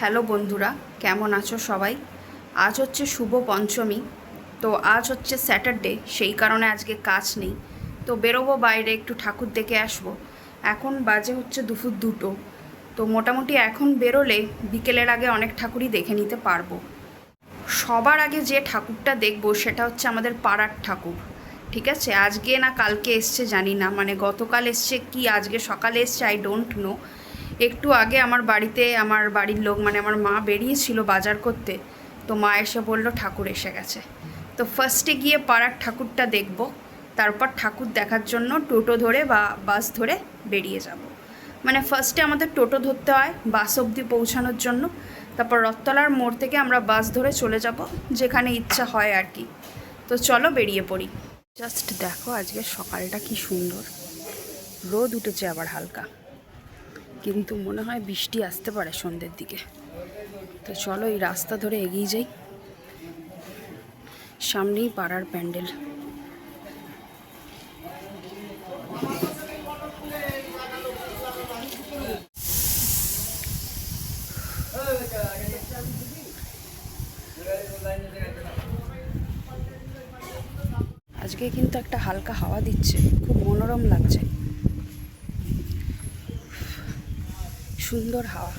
Hello বন্ধুরা, কেমন আছো সবাই? আজ হচ্ছে শুভ পঞ্চমী, তো আজ হচ্ছে স্যাটারডে, সেই কারণে আজকে কাজ নেই। তো বেরোবো বাইরে, একটু ঠাকুর দেখে আসব। এখন বাজে হচ্ছে দুপুর দুটো, তো মোটামুটি এখন বেরোলে বিকেলের আগে অনেক ঠাকুরই দেখে নিতে পারব। সবার আগে যে ঠাকুরটা দেখব, সেটা হচ্ছে আমাদের পাড়ার ঠাকুর, ঠিক আছে? আজকে না কালকে এসছে, জানি না মানে গতকাল এসছে কি, আজকে সকালে এসছে আই ডোন্ট নো একটু আগে আমার বাড়িতে আমার বাড়ির লোক মানে আমার মা বেরিয়েছিল বাজার করতে, তো মা এসে বলল ঠাকুর এসে গেছে। তো ফার্স্টে গিয়ে পাড়ার ঠাকুরটা দেখব, তারপর ঠাকুর দেখার জন্য টোটো ধরে বা বাস ধরে বেরিয়ে যাব। মানে ফার্স্টে আমাদের টোটো ধরতে হয় বাস অবধি পৌঁছানোর জন্য, তারপর রথতলার মোড় থেকে আমরা বাস ধরে চলে যাব, যেখানে ইচ্ছা হয় আর কি। তো চলো বেরিয়ে পড়ি। জাস্ট দেখো আজকে সকালটা কি সুন্দর। রোদ উঠেছে আবার হালকা। কিন্তু মনে হয় বৃষ্টি আসতে পারে সন্ধ্যের দিকে। তো চলো এই রাস্তা ধরে এগিয়ে যাই। সামনেই পাড়ার প্যান্ডেল। আজকে কিন্তু একটা হালকা হাওয়া দিচ্ছে। খুব মনোরম লাগছে। সুন্দর হাওয়া।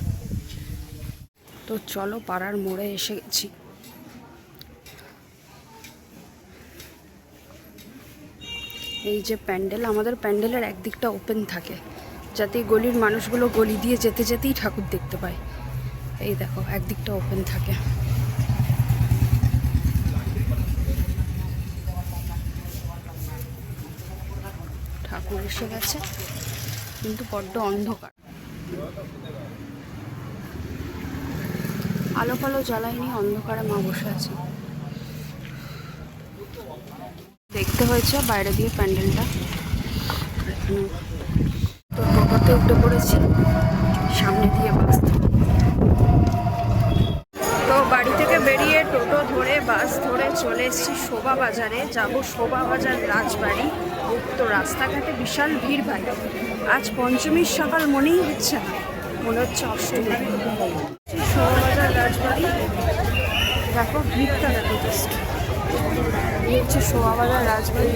তো চলো পাড়ার মোড়ে এসে গেছি। এই যে প্যান্ডেল, আমাদের প্যান্ডেলের একদিকটা ওপেন থাকে, যাতে গলির মানুষগুলো গলি দিয়ে যেতে যেতেই ঠাকুর দেখতে পায়। এই দেখো, একদিকটা ওপেন থাকে। ঠাকুর এসে গেছে, কিন্তু বড্ড অন্ধকার। আলো ফালো জ্বালাইনি অন্ধকারে মা বসে আছে। দেখতে হয়েছে বাইরে দিয়ে প্যান্ডেলটা। তো টোটোতে উঠে পড়েছি, সামনে দিয়ে বাস। তো বাড়ি থেকে বেরিয়ে টোটো ধরে, বাস ধরে চলে এসেছি শোভা বাজারে। যাব শোভা বাজার রাজবাড়ি তো রাস্তাঘাটে বিশাল ভিড় ভাই। আজ পঞ্চমীর সকাল মনেই হচ্ছে না। মনে হচ্ছে অষ্টমী শোভাবাজার রাজবাড়ি। দেখো, ভিড়টা দেখো জাস্ট হচ্ছে শোভাবাজার রাজবাড়ি।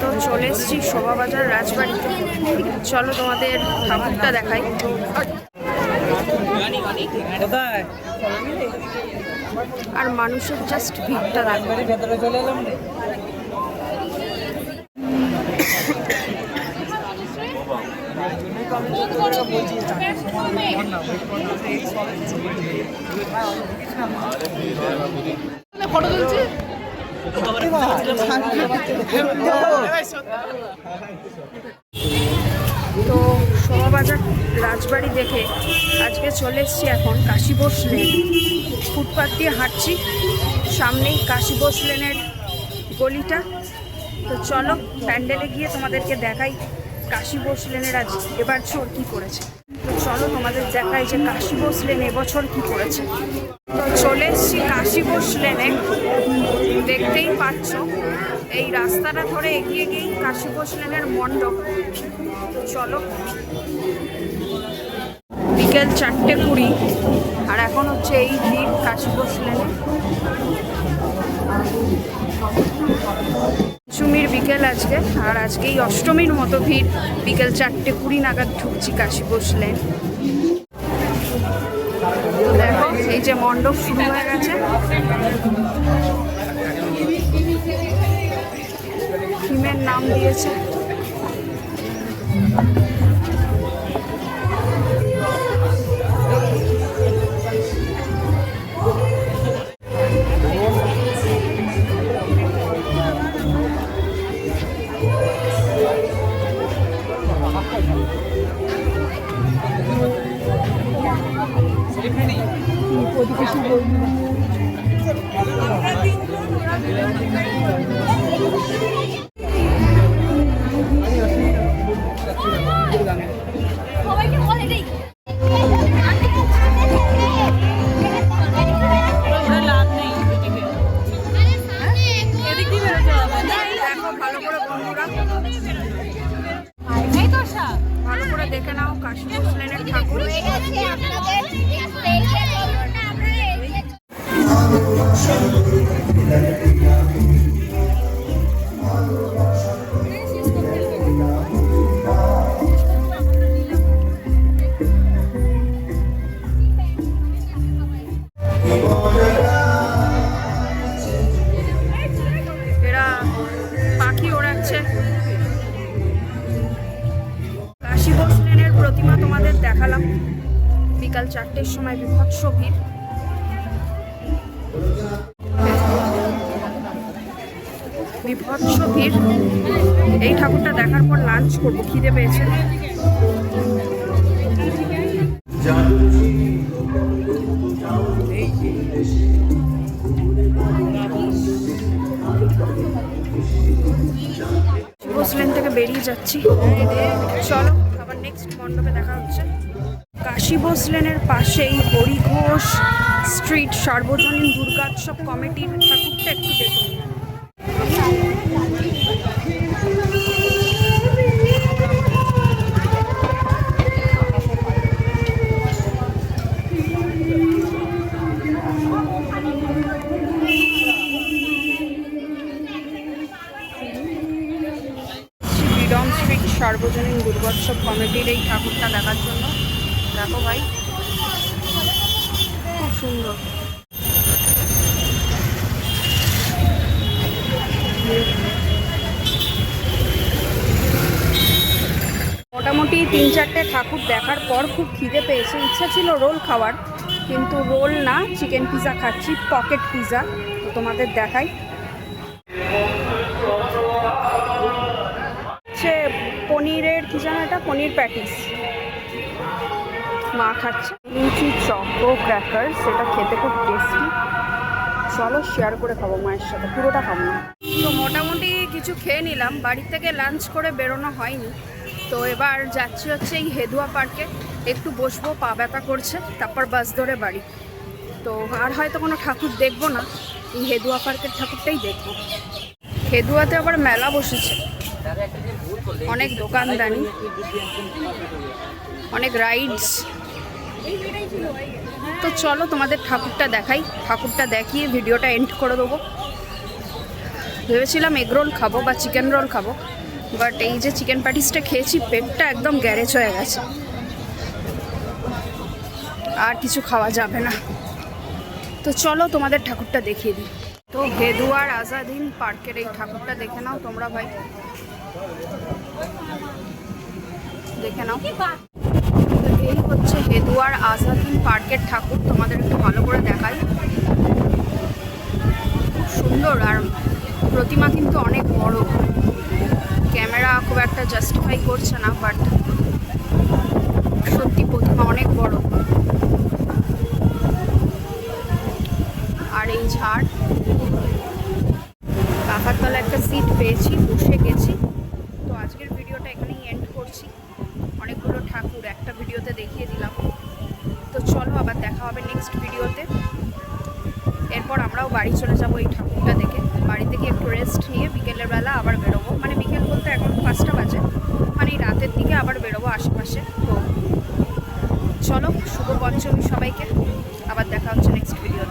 তো চলে এসেছি শোভাবাজার রাজবাড়িতে। চলো তোমাদের ঠাকুরটা দেখাই। আর মানুষের জাস্ট ভিড়টা বাড়ির ভেতরে চলে এলাম তো শোভাবাজার রাজবাড়ি দেখে আজকে চলে এসেছি এখন কাশী বোস লেন। ফুটপাথ দিয়ে হাঁটছি, সামনেই কাশী বোস লেনের গলিটা। তো চলো প্যান্ডেলে গিয়ে তোমাদেরকে দেখাই। কাশী বোস লেনের আজ এবার চোর কী করেছে? চলো তোমাদের দেখাই যে কাশী বোস লেন এবছর কী করেছে। তো চলে এসছি কাশী বোস লেনে। দেখতেই পাচ্ছ, এই রাস্তাটা ধরে এগিয়ে গিয়েই কাশী বোস লেনের মণ্ডপ। চলো। বিকেল চারটে কুড়ি, আর এখন হচ্ছে এই ভিড় কাশী বোস লেনে। বিকেল আজকে, আর আজকে এই অষ্টমীর মতো ভিড়। বিকেল চারটে কুড়ি নাগাদ ঢুকছি কাশি বসলেন দেখো, এই যে মণ্ডপ শুরু হয়ে গেছে। থিমের নাম দিয়েছে। চারটের সময় বিভৎস ভিড়। বিভৎস ভিড়। এই ঠাকুরটা দেখার পর লাঞ্চ করব, খিদে পেয়েছে। শিবসলেন থেকে বেরিয়ে যাচ্ছি। চলো, আবার নেক্সট মণ্ডপে দেখা হচ্ছে। কাশী বোসলেনের পাশেই হরিঘোষ স্ট্রিট, সার্বজনীন দুর্গোৎসব কমিটির ঠাকুরটা একটু দেখুন। সার্বজনীন দুর্গোৎসব কমিটির এই ঠাকুরটা দেখার জন্য দেখো ভাই। খুব সুন্দর। মোটামুটি তিন চারটে ঠাকুর দেখার পর খুব খিদে পেয়েছে। ইচ্ছা ছিল রোল খাওয়ার, কিন্তু রোল না, চিকেন পিজা খাচ্ছি, পকেট পিজা। তো তোমাদের দেখাই। হচ্ছে পনিরের, কি জানো এটা? পনির প্যাটিস। মা খাচ্ছে। নিয়েছি চকো ক্র্যাকার সেটা খেতে খুব টেস্টি চলো শেয়ার করে খাব মায়ের সাথে, পুরোটা খাব। না তো মোটামুটি কিছু খেয়ে নিলাম। বাড়ি থেকে লাঞ্চ করে বেরোনো হয়নি। তো এবার যাচ্ছি হচ্ছে এই হেদুয়া পার্কে একটু বসবো, পা ব্যথা করছে, তারপর বাস ধরে বাড়ি। তো আর হয়তো কোনো ঠাকুর দেখব না। এই হেদুয়া পার্কের ঠাকুরটাই দেখব। হেদুয়াতে আবার মেলা বসেছে। অনেক দোকানদানি, অনেক রাইডস তো চলো তোমাদের ঠাকুরটা দেখাই। ঠাকুরটা দেখিয়ে ভিডিওটা এন্ড করে দেবো। ভেবেছিলাম এগ রোল খাব বা চিকেন রোল খাব বাট এই যে চিকেন প্যাটিসটা খেয়েছি, পেটটা একদম গ্যারেজ হয়ে গেছে। আর কিছু খাওয়া যাবে না। তো চলো তোমাদের ঠাকুরটা দেখিয়ে দিই। তো হেদুয়ার আজাদিন পার্কের এই ঠাকুরটা দেখে নাও তোমরা ভাই। দেখে নাও। হেদুয়ার আজাদিন পার্কের ঠাকুর তোমাদের একটু ভালো করে দেখাই। খুব সুন্দর আর প্রতিমা কিন্তু অনেক বড়। ক্যামেরা খুব একটা জাস্টিফাই করছে না বাট সত্যি প্রতিমা অনেক বড়। আর এই ঝাড় কাকার তলা একটা সিট পেয়েছি বসে গেছি তো আজকের ভিডিওটা এখানেই এন্ড করছি অনেকগুলো ঠাকুর একটা ভিডিওতে দেখিয়ে দিলাম তো চলো আবার দেখা হবে নেক্সট ভিডিওতে এরপর আমরাও বাড়ি চলে যাব এই ঠাকুরটা দেখে। বাড়ি থেকে একটু রেস্ট নিয়ে বিকেলের বেলা আবার বেরোবো। মানে বিকেল বলতে এখন পাঁচটা বাজে। মানে রাতের দিকে আবার বেরোবো আশেপাশে। তো চলো শুভ পঞ্চমী সবাইকে। আবার দেখা হচ্ছে নেক্সট ভিডিওতে